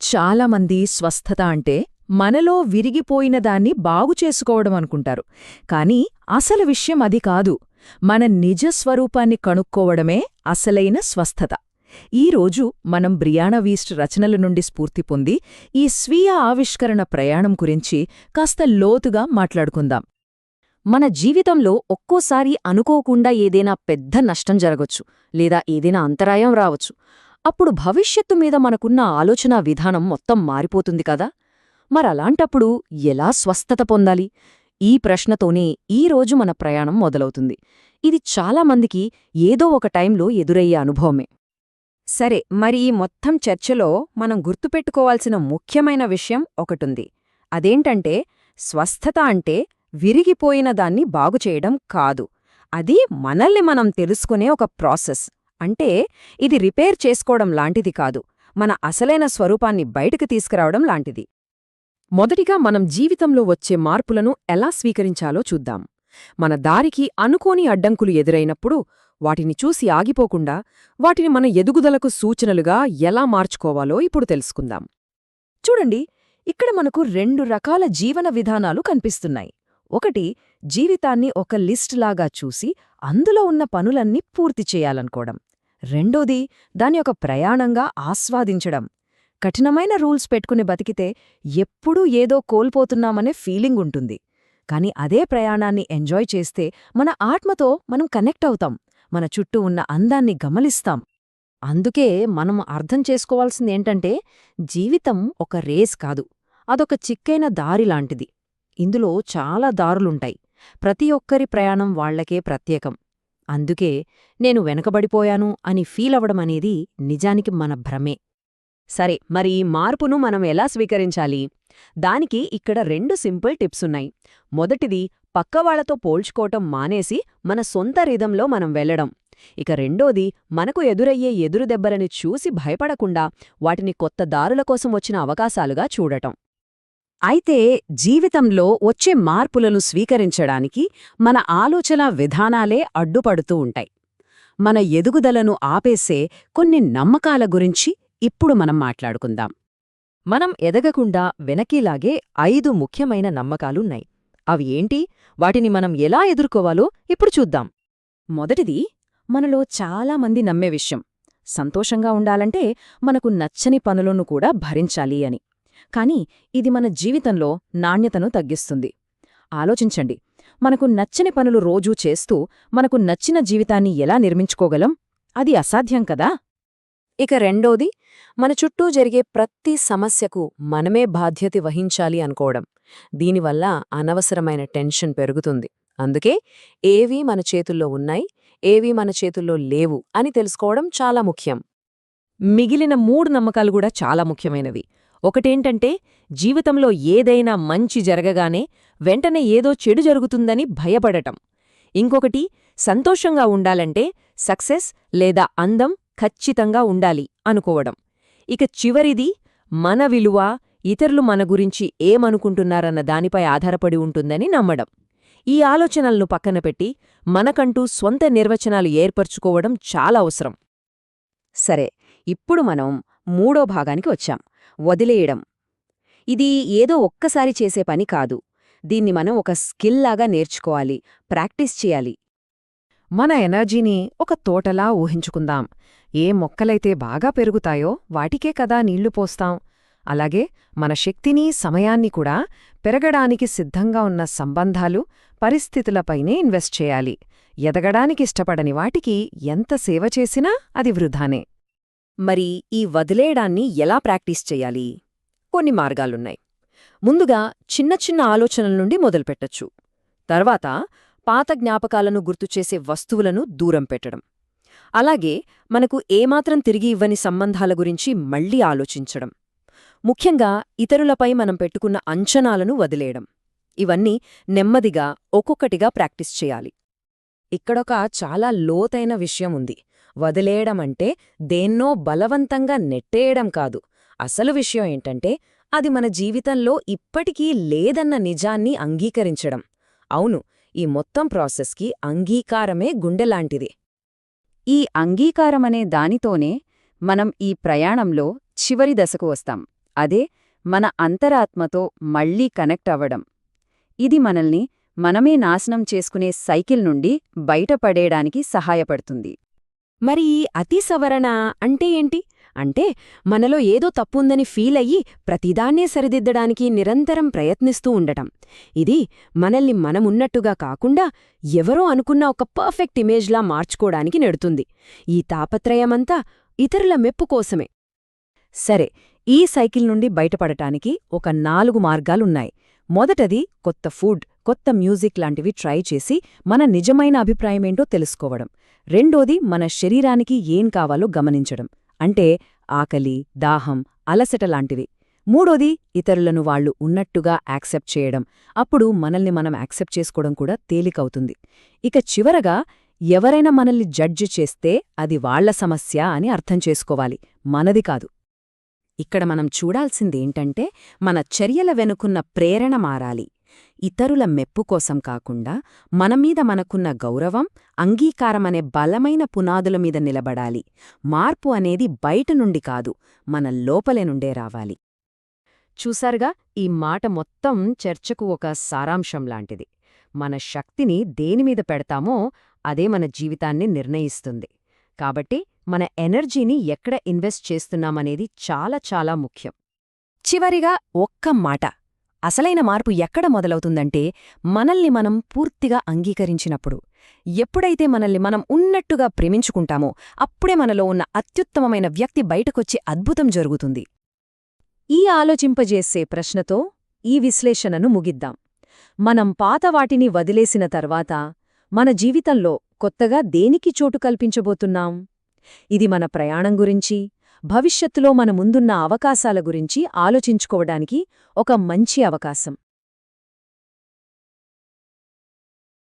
చాలామంది స్వస్థత అంటే మనలో విరిగిపోయిన దాన్ని బాగుచేసుకోవడం అనుకుంటారు. కాని అసలు విషయం అది కాదు. మన నిజ స్వరూపాన్ని కనుక్కోవడమే అసలైన స్వస్థత. ఈరోజు మనం బ్రియాణవీస్ట్ రచనల నుండి స్ఫూర్తి పొంది ఈ స్వీయ ఆవిష్కరణ ప్రయాణం గురించి కాస్త లోతుగా మాట్లాడుకుందాం. మన జీవితంలో ఒక్కోసారి అనుకోకుండా ఏదైనా పెద్ద నష్టం జరగొచ్చు లేదా ఏదైనా అంతరాయం రావచ్చు. అప్పుడు భవిష్యత్తు మీద మనకున్న ఆలోచనా విధానం మొత్తం మారిపోతుంది కదా. మరలాంటప్పుడు ఎలా స్వస్థత పొందాలి? ఈ ప్రశ్నతోనే ఈ రోజు మన ప్రయాణం మొదలవుతుంది. ఇది చాలామందికి ఏదో ఒక టైంలో ఎదురయ్యే అనుభవమే. సరే మరి ఈ మొత్తం చర్చలో మనం గుర్తుపెట్టుకోవాల్సిన ముఖ్యమైన విషయం ఒకటుంది. అదేంటంటే స్వస్థత అంటే విరిగిపోయిన దాన్ని బాగుచేయడం కాదు. అది మనల్ని మనం తెలుసుకునే ఒక ప్రాసెస్. అంటే ఇది రిపేర్ చేసుకోవడం లాంటిది కాదు. మన అసలైన స్వరూపాన్ని బయటకు తీసుకురావడం లాంటిది. మొదటిగా మనం జీవితంలో వచ్చే మార్పులను ఎలా స్వీకరించాలో చూద్దాం. మన దారికి అనుకోని అడ్డంకులు ఎదురైనప్పుడు వాటిని చూసి ఆగిపోకుండా వాటిని మన ఎదుగుదలకు సూచనలుగా ఎలా మార్చుకోవాలో ఇప్పుడు తెలుసుకుందాం. చూడండి ఇక్కడ మనకు రెండు రకాల జీవన విధానాలు కనిపిస్తున్నాయి. ఒకటి జీవితాన్ని ఒక లిస్ట్ లాగా చూసి అందులో ఉన్న పనులన్నీ పూర్తి చేయాలనుకోవడం. రెండోది దాని యొక్క ప్రయాణంగా ఆస్వాదించడం. కఠినమైన రూల్స్ పెట్టుకుని బతికితే ఎప్పుడూ ఏదో కోల్పోతున్నామనే ఫీలింగ్ ఉంటుంది. కాని అదే ప్రయాణాన్ని ఎంజాయ్ చేస్తే మన ఆత్మతో మనం కనెక్ట్ అవుతాం. మన చుట్టూ ఉన్న అందాన్ని గమనిస్తాం. అందుకే మనం అర్థం చేసుకోవాల్సిందేంటంటే జీవితం ఒక రేస్ కాదు. అదొక చిక్కైన దారి లాంటిది. ఇందులో చాలా దారులుంటాయి. ప్రతి ఒక్కరి ప్రయాణం వాళ్ళకే ప్రత్యేకం. అందుకే నేను వెనకబడిపోయాను అని ఫీలవడమనేది నిజానికి మన భ్రమే. సరే మరి ఈ మార్పును మనం ఎలా స్వీకరించాలి? దానికి ఇక్కడ రెండు సింపుల్ టిప్సున్నాయి మొదటిది పక్కవాళ్ళతో పోల్చుకోవటం మానేసి మన సొంత రిధంలో మనం వెళ్ళడం ఇక రెండోది మనకు ఎదురయ్యే ఎదురుదెబ్బలని చూసి భయపడకుండా వాటిని కొత్త దారుల కోసం వచ్చిన అవకాశాలుగా చూడటం. అయితే జీవితంలో వచ్చే మార్పులను స్వీకరించడానికి మన ఆలోచన విధానాలే అడ్డుపడుతూ ఉంటాయి. మన ఎదుగుదలను ఆపేసే కొన్ని నమ్మకాల గురించి ఇప్పుడు మనం మాట్లాడుకుందాం. మనం ఎదగకుండా వెనకీలాగే ఐదు ముఖ్యమైన నమ్మకాలున్నాయి. అవి ఏంటి? వాటిని మనం ఎలా ఎదుర్కోవాలో ఇప్పుడు చూద్దాం. మొదటిది మనలో చాలామంది నమ్మే విషయం. సంతోషంగా ఉండాలంటే మనకు నచ్చని పనులను కూడా భరించాలి అని. కాని ఇది మన జీవితంలో నాణ్యతను తగ్గిస్తుంది. ఆలోచించండి. మనకు నచ్చని పనులు రోజూ చేస్తూ మనకు నచ్చిన జీవితాన్ని ఎలా నిర్మించుకోగలం? అది అసాధ్యం కదా? ఇక రెండోది మన చుట్టూ జరిగే ప్రతి సమస్యకు మనమే బాధ్యత వహించాలి అనుకోవడం. దీనివల్ల అనవసరమైన టెన్షన్ పెరుగుతుంది. అందుకే ఏవీ మన చేతుల్లో ఉన్నాయి ఏవీ మన చేతుల్లో లేవు అని తెలుసుకోవడం చాలా ముఖ్యం. మిగిలిన మూడు నమ్మకాలు కూడా చాలా ముఖ్యమైనవి. ఒకటేంటంటే జీవితంలో ఏదైనా మంచి జరగగానే వెంటనే ఏదో చెడు జరుగుతుందని భయపడటం. ఇంకొకటి సంతోషంగా ఉండాలంటే సక్సెస్ లేదా అందం ఖచ్చితంగా ఉండాలి అనుకోవడం. ఇక చివరిది మన విలువ ఇతరులు మన గురించి ఏమనుకుంటున్నారన్న దానిపై ఆధారపడి ఉంటుందని నమ్మడం. ఈ ఆలోచనలను పక్కన పెట్టి మనకంటూ స్వంత నిర్వచనాలు ఏర్పరచుకోవడం చాలా అవసరం. సరే ఇప్పుడు మనం మూడో భాగానికి వచ్చాం. వదిలేయడం. ఇది ఏదో ఒక్కసారి చేసే పని కాదు. దీన్ని మనం ఒక స్కిల్లాగా నేర్చుకోవాలి. ప్రాక్టీస్ చేయాలి. మన ఎనర్జీని ఒక తోటలా ఊహించుకుందాం. ఏ మొక్కలైతే బాగా పెరుగుతాయో వాటికే కదా నీళ్ళు పోస్తాం. అలాగే మన శక్తిని సమయాన్ని కూడా పెరగడానికి సిద్ధంగా ఉన్న సంబంధాలు పరిస్థితులపైనే ఇన్వెస్ట్ చేయాలి. ఎదగడానికి ఇష్టపడని వాటికి ఎంత సేవ చేసినా అది వృధానే. మరి ఈ వదిలేయడాన్ని ఎలా ప్రాక్టీస్ చెయ్యాలి కొన్ని మార్గాలున్నాయి. ముందుగా చిన్న చిన్న ఆలోచనల నుండి మొదలుపెట్టచ్చు. తర్వాత పాత జ్ఞాపకాలను గుర్తుచేసే వస్తువులను దూరం పెట్టడం. అలాగే మనకు ఏమాత్రం తిరిగి ఇవ్వని సంబంధాల గురించి మళ్ళీ ఆలోచించడం. ముఖ్యంగా ఇతరులపై మనం పెట్టుకున్న అంచనాలను వదిలేయడం. ఇవన్నీ నెమ్మదిగా ఒక్కొక్కటిగా ప్రాక్టీస్ చేయాలి. ఇక్కడొక చాలా లోతైన విషయం ఉంది. వదిలేయడమంటే దేన్నో బలవంతంగా నెట్టేయడం కాదు. అసలు విషయం ఏంటంటే అది మన జీవితంలో ఇప్పటికీ లేదన్న నిజాన్ని అంగీకరించడం. అవును ఈ మొత్తం ప్రాసెస్కి అంగీకారమే గుండెలాంటిది. ఈ అంగీకారమనే దానితోనే మనం ఈ ప్రయాణంలో చివరి దశకు వస్తాం. అదే మన అంతరాత్మతో మళ్ళీ కనెక్ట్ అవ్వడం. ఇది మనల్ని మనమే నాశనం చేసుకునే సైకిల్ నుండి బయటపడేయడానికి సహాయపడుతుంది. మరి ఈ అతి సవరణ అంటే ఏంటి? అంటే మనలో ఏదో తప్పుందని ఫీల్ అయ్యి ప్రతిదాన్నే సరిదిద్దడానికి నిరంతరం ప్రయత్నిస్తూ ఉండటం. ఇది మనల్ని మనమున్నట్టుగా కాకుండా ఎవరో అనుకున్న ఒక పర్ఫెక్ట్ ఇమేజ్లా మార్చుకోడానికి నెడుతుంది. ఈ తాపత్రయమంతా ఇతరుల మెప్పు కోసమే. సరే ఈ సైకిల్ నుండి బయటపడటానికి ఒక నాలుగు మార్గాలున్నాయి. మొదటది కొత్త ఫుడ్ కొత్త మ్యూజిక్ లాంటివి ట్రై చేసి మన నిజమైన అభిప్రాయమేంటో తెలుసుకోవడం. రెండోది మన శరీరానికి ఏం కావాలో గమనించడం. అంటే ఆకలి దాహం అలసట లాంటివి. మూడోది ఇతరులను వాళ్ళు ఉన్నట్టుగా యాక్సెప్ట్ చేయడం. అప్పుడు మనల్ని మనం యాక్సెప్ట్ చేసుకోవడం కూడా తేలికవుతుంది. ఇక చివరగా ఎవరైనా మనల్ని జడ్జి చేస్తే అది వాళ్ళ సమస్య అని అర్థం చేసుకోవాలి. మనది కాదు. ఇక్కడ మనం చూడాల్సిందేంటంటే మన చర్యల వెనుకున్న ప్రేరణ మారాలి. ఇతరుల మెప్పు కోసం కాకుండా మనమీద మనకున్న గౌరవం అంగీకారమనే బలమైన పునాదుల మీద నిలబడాలి. మార్పు అనేది బయట నుండి కాదు మన లోపలే నుండే రావాలి. చూసారుగా ఈ మాట మొత్తం చర్చకు ఒక సారాంశం లాంటిది. మన శక్తిని దేనిమీద పెడతామో అదే మన జీవితాన్ని నిర్ణయిస్తుంది. కాబట్టి మన ఎనర్జీని ఎక్కడ ఇన్వెస్ట్ చేస్తున్నామనేది చాలా చాలా ముఖ్యం. చివరిగా ఒక్క మాట. అసలైన మార్పు ఎక్కడ మొదలవుతుందంటే మనల్ని మనం పూర్తిగా అంగీకరించినప్పుడు. ఎప్పుడైతే మనల్ని మనం ఉన్నట్టుగా ప్రేమించుకుంటామో అప్పుడే మనలో ఉన్న అత్యుత్తమమైన వ్యక్తి బయటకొచ్చే అద్భుతం జరుగుతుంది. ఈ ఆలోచింపజేసే ప్రశ్నతో ఈ విశ్లేషణను ముగిద్దాం. మనం పాత వాటిని వదిలేసిన తర్వాత మన జీవితంలో కొత్తగా దేనికి చోటు కల్పించబోతున్నాం? ఇది మన ప్రయాణం గురించి భవిష్యత్తులో మన ముందున్న అవకాశాల గురించి ఆలోచించుకోవడానికి ఒక మంచి అవకాశం.